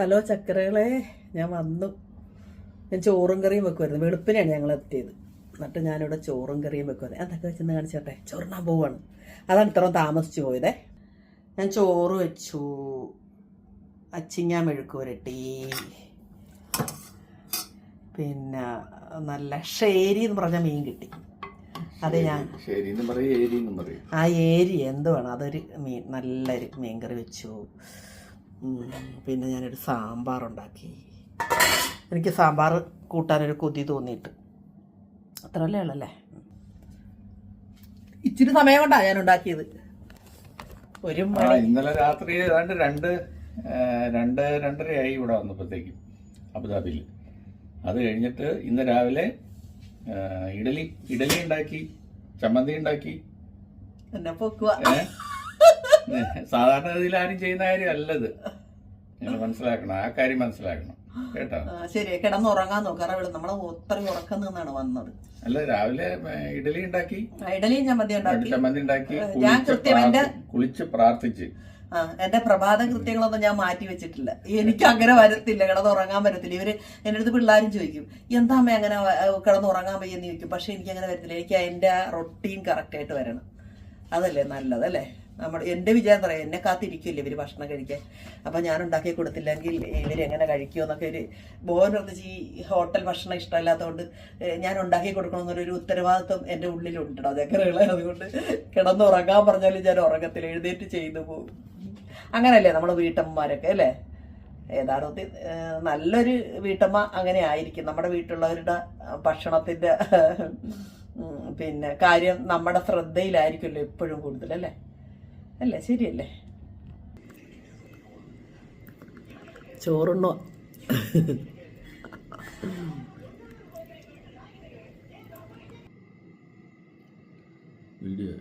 Hello ചക്കരകളെ ഞാൻ വന്നു. ഞാൻ ചോറും കറിയും വെക്കുമായിരുന്നു വെളുപ്പിനാണ് ഞങ്ങൾ എത്തിയത്. എന്നിട്ട് ഞാനിവിടെ ചോറും കറിയും വെക്കുമായിരുന്നു അതൊക്കെ വെച്ചെന്ന് കാണിച്ചോട്ടെ? ചോറിനാൻ പോവാണ്. അതാണ് ഇത്രയും താമസിച്ചു പോയതേ. ഞാൻ ചോറ് വെച്ചു. അച്ചിങ്ങ മെഴുക്ക് പുരട്ടി. പിന്നെ നല്ല ഷേരി എന്ന് പറഞ്ഞ മീൻ കിട്ടി. അത് ഞാൻ ആ ഏരി എന്ത് വേണം? അതൊരു മീൻ നല്ലൊരു മീൻ കറി വെച്ചു. പിന്നെ ഞാനൊരു സാമ്പാർ ഉണ്ടാക്കി എനിക്ക് സാമ്പാർ കൂട്ടാനൊരു കൊതി തോന്നിയിട്ട്. അത്ര അല്ലേ ഉള്ളല്ലേ? ഇച്ചിരി സമയം കൊണ്ടാണ് ഞാൻ ഉണ്ടാക്കിയത്. ഒരു ഇന്നലെ രാത്രി ഏതാണ്ട് രണ്ട് രണ്ട് രണ്ടരയായി ഇവിടെ വന്നപ്പോഴത്തേക്കും അബുദാബിയിൽ. അത് കഴിഞ്ഞിട്ട് ഇന്ന് രാവിലെ ഇഡലി ഇഡലി ഉണ്ടാക്കി ചമ്മന്തി ഉണ്ടാക്കി. എന്നെ പൊക്കുക? സാധാരണ ഗതിയിൽ ആരും ചെയ്യുന്ന കാര്യം അല്ലത് നിങ്ങൾ മനസ്സിലാക്കണം. ആ കാര്യം മനസ്സിലാക്കണം. കേട്ടോ? ശരി. കിടന്നുറങ്ങാൻ നോക്കാറ ഇവിടെ നമ്മളെ ഒത്തറി ഉറക്കം നിന്നാണ് വന്നത്. അല്ല രാവിലെ ഇഡലി ഉണ്ടാക്കി. ഇഡലി ചമ്മന്തി ഉണ്ടാക്കി. ചമ്മന്തി ഉണ്ടാക്കി. ഞാൻ കുളിച്ച് കൃത്യം എന്റെ- കുളിച്ച് പ്രാർത്ഥിച്ച്. ആ എന്റെ പ്രഭാത കൃത്യങ്ങളൊന്നും ഞാൻ മാറ്റി വെച്ചിട്ടില്ല. എനിക്ക് അങ്ങനെ വരത്തില്ല. കിടന്നുറങ്ങാൻ വരത്തില്ല. ഇവർ എന്റെ അടുത്ത് പിള്ളേരും ചോദിക്കും എന്താ അമ്മ അങ്ങനെ കിടന്നുറങ്ങാൻ വയ്യെന്ന്? ചോദിക്കും. പക്ഷെ എനിക്ക് അങ്ങനെ വരത്തില്ല. എനിക്ക് എന്റെ റൊട്ടീൻ കറക്റ്റ് ആയിട്ട് വരണം. അതല്ലേ നല്ലത് അല്ലേ? നമ്മുടെ എന്റെ വിചാരം പറയാം എന്നെ കാത്തിരിക്കില്ല ഇവർ ഭക്ഷണം കഴിക്കാൻ? അപ്പം ഞാൻ ഉണ്ടാക്കി കൊടുത്തില്ലെങ്കിൽ ഇവരെങ്ങനെ കഴിക്കുമോ എന്നൊക്കെ ഒരു പ്രത്യേകിച്ച് ഈ ഹോട്ടൽ ഭക്ഷണം ഇഷ്ടമല്ലാത്തതുകൊണ്ട് ഞാൻ ഉണ്ടാക്കി കൊടുക്കണമെന്നൊരു ഉത്തരവാദിത്വം എന്റെ ഉള്ളിലുണ്ട് അതൊക്കെ അതുകൊണ്ട് കിടന്നുറങ്ങാൻ പറഞ്ഞാലും ഞാൻ ഉറങ്ങത്തിൽ എഴുന്നേറ്റ് ചെയ്തു പോകും. അങ്ങനെയല്ലേ നമ്മൾ വീട്ടമ്മമാരൊക്കെ അല്ലേ? യഥാർത്ഥത്തിൽ നല്ലൊരു വീട്ടമ്മ അങ്ങനെ ആയിരിക്കും. നമ്മുടെ വീട്ടിലുള്ളവരുടെ ഭക്ഷണത്തിന്റെ പിന്നെ കാര്യം നമ്മുടെ ശ്രദ്ധയിലായിരിക്കുമല്ലോ എപ്പോഴും കൂടുതൽ അല്ലേ? അല്ലേ? ശരിയല്ലേ? ചോറുണ്ണോ വീഡിയോ.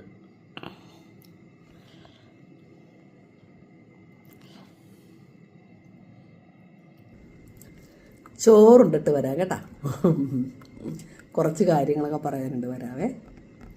ചോറുണ്ടിട്ട് വരാം കേട്ടാ. കുറച്ച് കാര്യങ്ങളൊക്കെ പറയാനുണ്ട് വരാവേ.